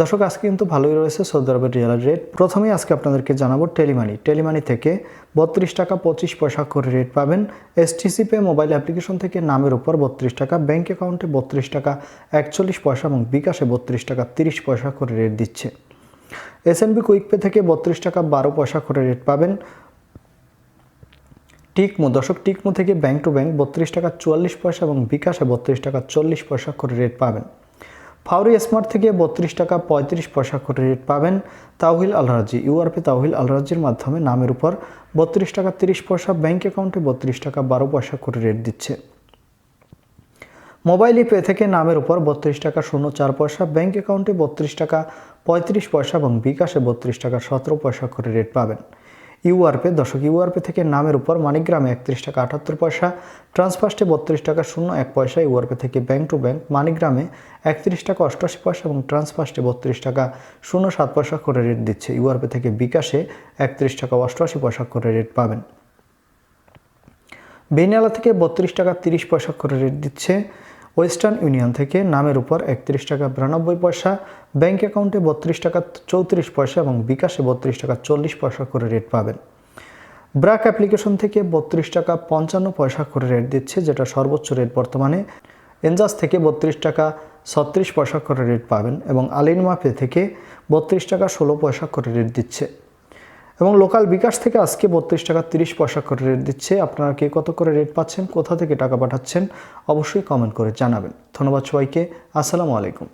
দর্শক, আজকে কিন্তু ভালোই রয়েছে সৌদি আরবের রিয়ালের রেট প্রথমেই আজকে আপনাদেরকে জানাব টেলিমানি। টেলিমানি থেকে বত্রিশ টাকা পঁচিশ পয়সা করে রেট পাবেন। এসটিসি পে মোবাইল অ্যাপ্লিকেশন থেকে নামের উপর বত্রিশ টাকা ব্যাঙ্ক অ্যাকাউন্টে বত্রিশ টাকা, একচল্লিশ পয়সা এবং বিকাশে বত্রিশ টাকা তিরিশ পয়সা করে রেট দিচ্ছে। এসএনবি কুইক পে থেকে বত্রিশ টাকা বারো পয়সা করে রেট পাবেন। টিকমো দশক টিকমো থেকে ব্যাংক টু ব্যাংক বত্রিশ টাকা চুয়াল্লিশ পয়সা এবং বিকাশে বত্রিশ টাকা চল্লিশ পয়সা করে রেট পাবেন। ফাউরি স্মার্ট থেকে বত্রিশ টাকা পঁয়ত্রিশ পয়সা করে রেট পাবেন। তাওহিল আলরাজি ইউআরপি তাওহিল আলরাজির মাধ্যমে নামের উপর বত্রিশ টাকা তিরিশ পয়সা ব্যাঙ্ক অ্যাকাউন্টে বত্রিশ টাকা বারো পয়সা করে রেট দিচ্ছে। মোবাইল পে থেকে নামের উপর বত্রিশ টাকা শূন্য চার পয়সা ব্যাঙ্ক অ্যাকাউন্টে বত্রিশ টাকা পঁয়ত্রিশ পয়সা এবং বিকাশে বত্রিশ টাকা সতেরো পয়সা করে রেট পাবেন। ইউআরপে দশক ইউআরপে থেকে নামের উপর মানিগ্রামে একত্রিশ টাকা আটাত্তর পয়সা ট্রান্সফার্স্টে বত্রিশ টাকা শূন্য এক পয়সা, ইউআরপে থেকে ব্যাংক টু ব্যাংক মানিগ্রামে একত্রিশ টাকা অষ্টআশি পয়সা এবং ট্রান্সফার্স্টে বত্রিশ টাকা শূন্য সাত পয়সা করে রেট দিচ্ছে। ইউআরপে থেকে বিকাশে একত্রিশ টাকা অষ্টআশি পয়সা করে রেট পাবেন। বেনিয়ালা থেকে বত্রিশ টাকা তিরিশ পয়সা করে রেট দিচ্ছে। ওয়েস্টার্ন ইউনিয়ন থেকে নামের উপর একত্রিশ টাকা বিরানব্বই পয়সা ব্যাঙ্ক অ্যাকাউন্টে বত্রিশ টাকা চৌত্রিশ পয়সা এবং বিকাশে বত্রিশ টাকা চল্লিশ পয়সা করে রেট পাবেন। ব্র্যাক অ্যাপ্লিকেশন থেকে বত্রিশ টাকা পঞ্চান্ন পয়সা করে রেট দিচ্ছে, যেটা সর্বোচ্চ রেট বর্তমানে। এনজাস থেকে বত্রিশ টাকা ছত্রিশ পয়সা করে রেট পাবেন এবং আলিন মাফে থেকে বত্রিশ টাকা ষোলো পয়সা করে রেট দিচ্ছে। এবং লোকাল বিকাশ থেকে আজকে বত্রিশ টাকা তিরিশ পয়সা করে রেট দিচ্ছে। আপনারা কে কত করে রেট পাচ্ছেন, কোথা থেকে টাকা পাঠাচ্ছেন, অবশ্যই কমেন্ট করে জানাবেন। ধন্যবাদ সবাইকে। আসসালামু আলাইকুম।